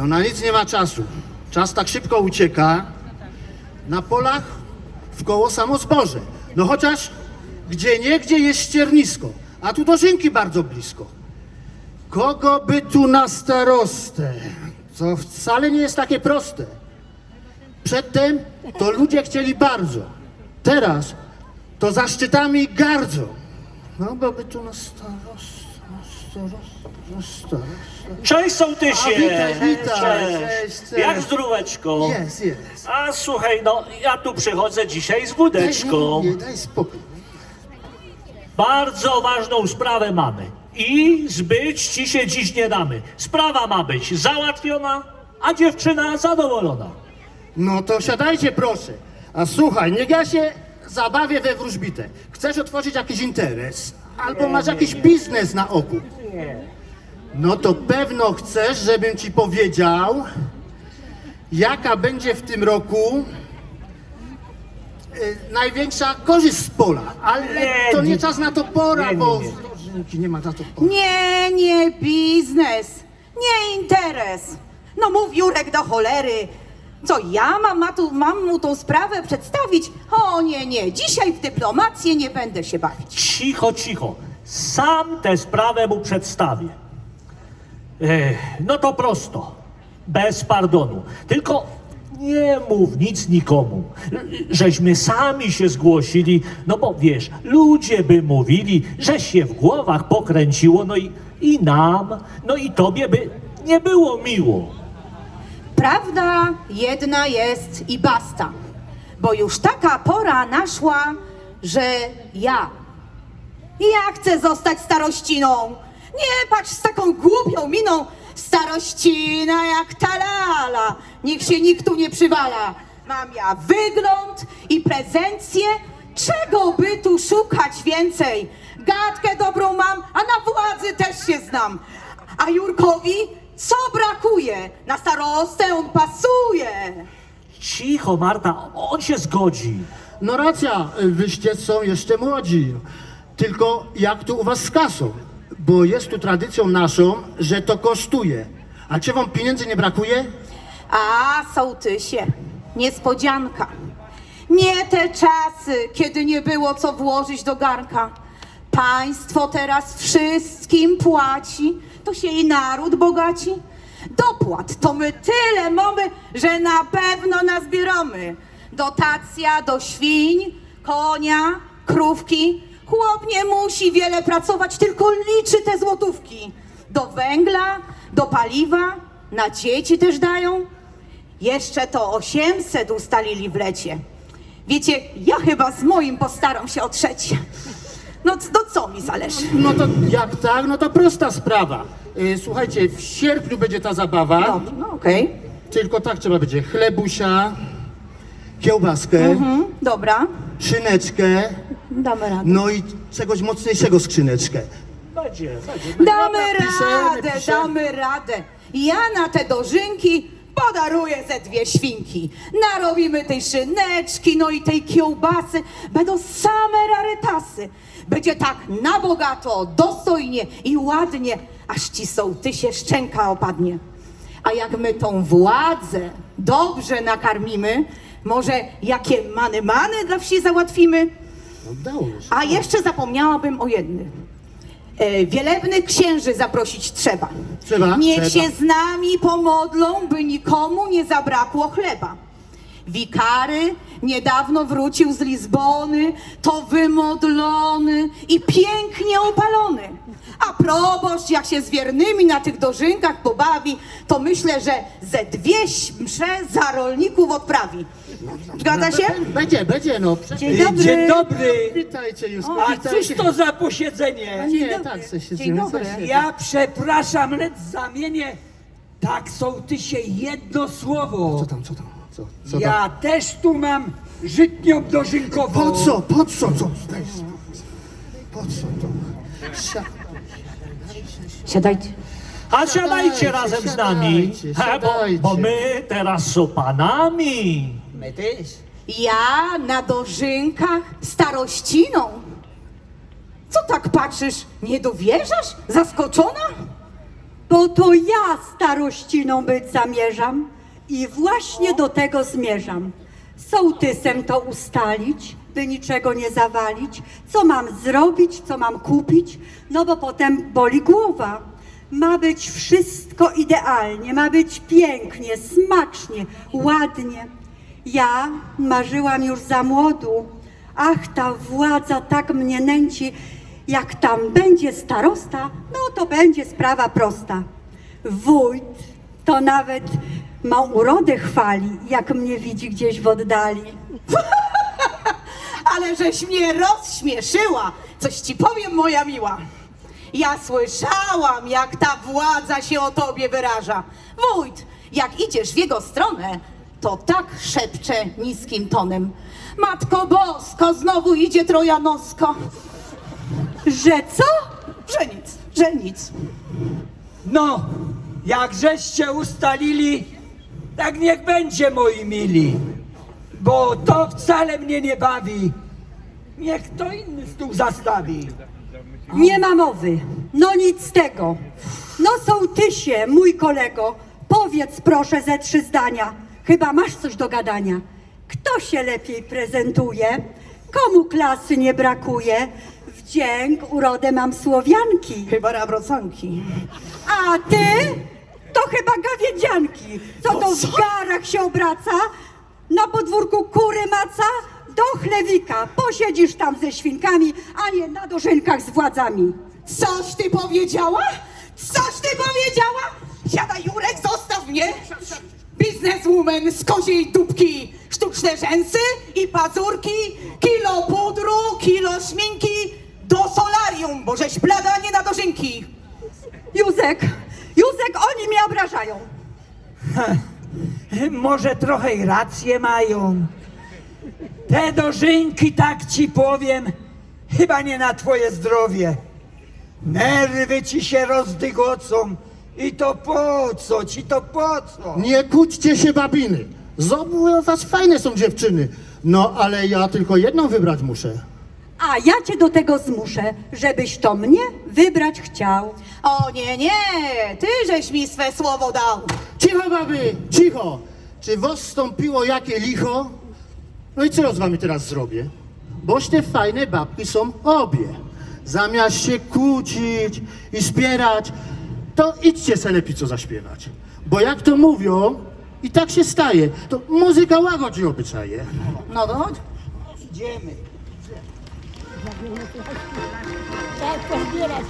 No na nic nie ma czasu. Czas tak szybko ucieka. Na polach w koło samo zboże. No chociaż gdzie nie, gdzie jest ściernisko. A tu dożynki bardzo blisko. Kogo by tu na starostę? Co wcale nie jest takie proste. Przedtem to ludzie chcieli bardzo. Teraz to za szczytami gardzą. No bo by tu na starostę, na starostę. Cześć sołtysie! A, witaj, witaj. Cześć. Cześć, cześć. Jak zdróweczko? Jest, jest. A słuchaj, no ja tu przychodzę dzisiaj z wódeczką. nie, nie, daj spokój. Bardzo ważną sprawę mamy. I zbyć ci się dziś nie damy. Sprawa ma być załatwiona, a dziewczyna zadowolona. No to siadajcie proszę. A słuchaj, niech ja się zabawię we wróżbitę. Chcesz otworzyć jakiś interes? Albo masz jakiś biznes na oku? No to pewno chcesz, żebym ci powiedział, jaka będzie w tym roku y, największa korzyść z pola. Ale Nie, to nie nie. czas na to pora, Nie, nie, bo nie. Rożynki nie ma na to pora. Nie, nie biznes, nie interes. No mów Jurek do cholery. Co ja mam, ma tu, mam mu tą sprawę przedstawić? O nie, nie, dzisiaj w dyplomację nie będę się bawić. Cicho, cicho. Sam tę sprawę mu przedstawię. Ech, no to prosto. Bez pardonu. Tylko nie mów nic nikomu. Żeśmy sami się zgłosili, no bo wiesz, ludzie by mówili, że się w głowach pokręciło, no i, i nam, no i tobie by nie było miło. Prawda jedna jest i basta. Bo już taka pora naszła, że ja, ja chcę zostać starościną. Nie patrz z taką głupią miną, starościna jak ta lala. Niech się nikt tu nie przywala. Mam ja wygląd i prezencję, czego by tu szukać więcej? Gadkę dobrą mam, a na władzy też się znam. A Jurkowi co brakuje? Na starostę on pasuje. Cicho, Marta, on się zgodzi. No racja, wyście są jeszcze młodzi. Tylko jak tu u was z kasą? Bo jest tu tradycją naszą, że to kosztuje. A czy wam pieniędzy nie brakuje? A, sołtysie, niespodzianka. Nie te czasy, kiedy nie było co włożyć do garnka. Państwo teraz wszystkim płaci, to się i naród bogaci. Dopłat to my tyle mamy, że na pewno nazbieramy. Dotacja do świń, konia, krówki. Chłop nie musi wiele pracować, tylko liczy te złotówki. Do węgla, do paliwa, na dzieci też dają. Jeszcze to 800 ustalili w lecie. Wiecie, ja chyba z moim postaram się o trzecie. No, no co mi zależy? No to jak tak, no to prosta sprawa. Y, Słuchajcie, w sierpniu będzie ta zabawa. Dobrze, no okej. Tylko tak trzeba będzie chlebosia, kiełbaskę, Mhm, dobra, szyneczkę, damy radę. no i czegoś mocniejszego skrzyneczkę. Będzie, będzie. Damy radę, piszemy. damy radę. Ja na te dożynki podaruję ze dwie świnki. Narobimy tej szyneczki, no i tej kiełbasy. Będą same rarytasy. Będzie tak na bogato, dostojnie i ładnie, aż ci sołtysie szczęka opadnie. A jak my tą władzę dobrze nakarmimy, może jakie many-many dla wsi załatwimy? Się. A jeszcze zapomniałabym o jednym. E, wielebnych księży zaprosić trzeba. Trzeba, Niech trzeba. się z nami pomodlą, by nikomu nie zabrakło chleba. Wikary niedawno wrócił z Lizbony, to wymodlony i pięknie opalony. A proboszcz, jak się z wiernymi na tych dożynkach pobawi, to myślę, że ze dwie msze za rolników odprawi. Zgadza się? Będzie, będzie, no. Dzień dobry. Dzień dobry. Witajcie już. A cóż to za posiedzenie? Nie, dobry. tak, se się Dzień dobry. Ja przepraszam, lecz zamienię tak sołtysie jedno słowo. Co tam, co tam? Co, co tam? Ja też tu mam żytnią dożynkową. Po co, po co, co? Daj, Po co to? Sia- Siadajcie. A siadajcie Siadajcie, razem z nami, siadajcie, he, bo, siadajcie. bo my teraz są panami. Ja na dożynkach starościną. Co tak patrzysz? Nie dowierzasz? Zaskoczona? bo to ja starościną być zamierzam i właśnie do tego zmierzam. Sołtysem to ustalić, by niczego nie zawalić, co mam zrobić, co mam kupić, no bo potem boli głowa. Ma być wszystko idealnie, ma być pięknie, smacznie, ładnie. Ja marzyłam już za młodu, ach ta władza tak mnie nęci, jak tam będzie starosta, no to będzie sprawa prosta. Wójt to nawet ma urodę chwali, jak mnie widzi gdzieś w oddali. Ale żeś mnie rozśmieszyła. Coś ci powiem, moja miła. Ja słyszałam, jak ta władza się o tobie wyraża. Wójt, jak idziesz w jego stronę, to tak szepcze niskim tonem. Matko Bosko, znowu idzie Trojanosko. Że co? Że nic, że nic. No, jak żeście ustalili, tak niech będzie, moi mili. Bo to wcale mnie nie bawi. Niech kto inny stół zastawi. Nie ma mowy. No nic z tego. No sołtysie, mój kolego, powiedz proszę ze trzy zdania. Chyba masz coś do gadania. Kto się lepiej prezentuje? Komu klasy nie brakuje? Wdzięk, urodę mam Słowianki. Chyba rabrocanki. A ty? To chyba gawiedzianki. Co to w garach się obraca? Na podwórku kury maca? Do chlewika. Posiedzisz tam ze świnkami, a nie na dożynkach z władzami. Coś ty powiedziała? Coś ty powiedziała? Siadaj! Bizneswoman z koziej dupki, sztuczne rzęsy i pazurki, kilo pudru, kilo szminki, do solarium, bo żeś blada, nie na dożynki. Józek, Józek, oni mnie obrażają. Może trochę i rację mają. Te dożynki, tak ci powiem, chyba nie na twoje zdrowie. Nerwy ci się rozdygocą. I to po co ci, to po co? Nie kłóćcie się, babiny. Z obu was fajne są dziewczyny. No, ale ja tylko jedną wybrać muszę. A ja cię do tego zmuszę, żebyś to mnie wybrać chciał. O nie, nie, ty żeś mi swe słowo dał. Cicho, baby, cicho! Czy was stąpiło jakie licho? No i co ja z wami teraz zrobię? Boś te fajne babki są obie. Zamiast się kłócić i spierać, to idźcie se lepiej co zaśpiewać. Bo jak to mówią, i tak się staje, to muzyka łagodzi obyczaje. No to chodź. Idziemy. Tak, pozbierać.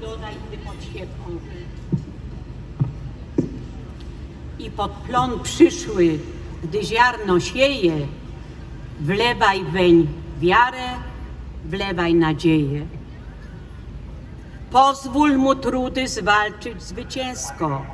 Dodaj, gdy pod świecą. I pod plon przyszły, gdy ziarno sieje, wlewaj weń wiarę, wlewaj nadzieję. Pozwól mu trudy zwalczyć zwycięsko.